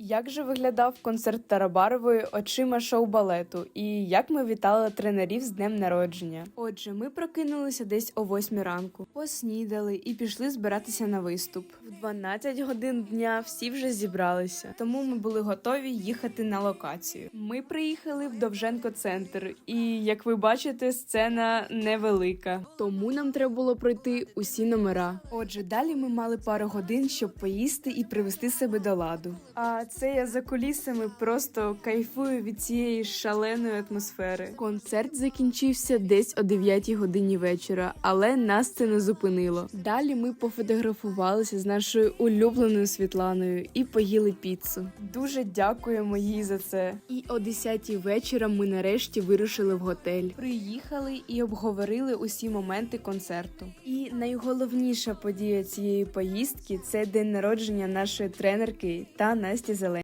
Як же виглядав концерт Тарабарової очима шоу балету і як ми вітали тренерів з днем народження? Отже, ми прокинулися десь о 8 ранку, поснідали і пішли збиратися на виступ. В 12 годин дня всі вже зібралися, тому ми були готові їхати на локацію. Ми приїхали в Довженко центр, і як ви бачите, сцена невелика, тому нам треба було пройти усі номера. Отже, далі ми мали пару годин, щоб поїсти і привести себе до ладу. А це я за кулісами просто кайфую від цієї шаленої атмосфери. Концерт закінчився десь о 9 годині вечора, але нас це не зупинило. Далі ми пофотографувалися з нашою улюбленою Світланою і поїли піцу. Дуже дякуємо їй за це. І о 10 вечора ми нарешті вирушили в готель. Приїхали і обговорили усі моменти концерту. І найголовніша подія цієї поїздки це день народження нашої тренерки та Насті easily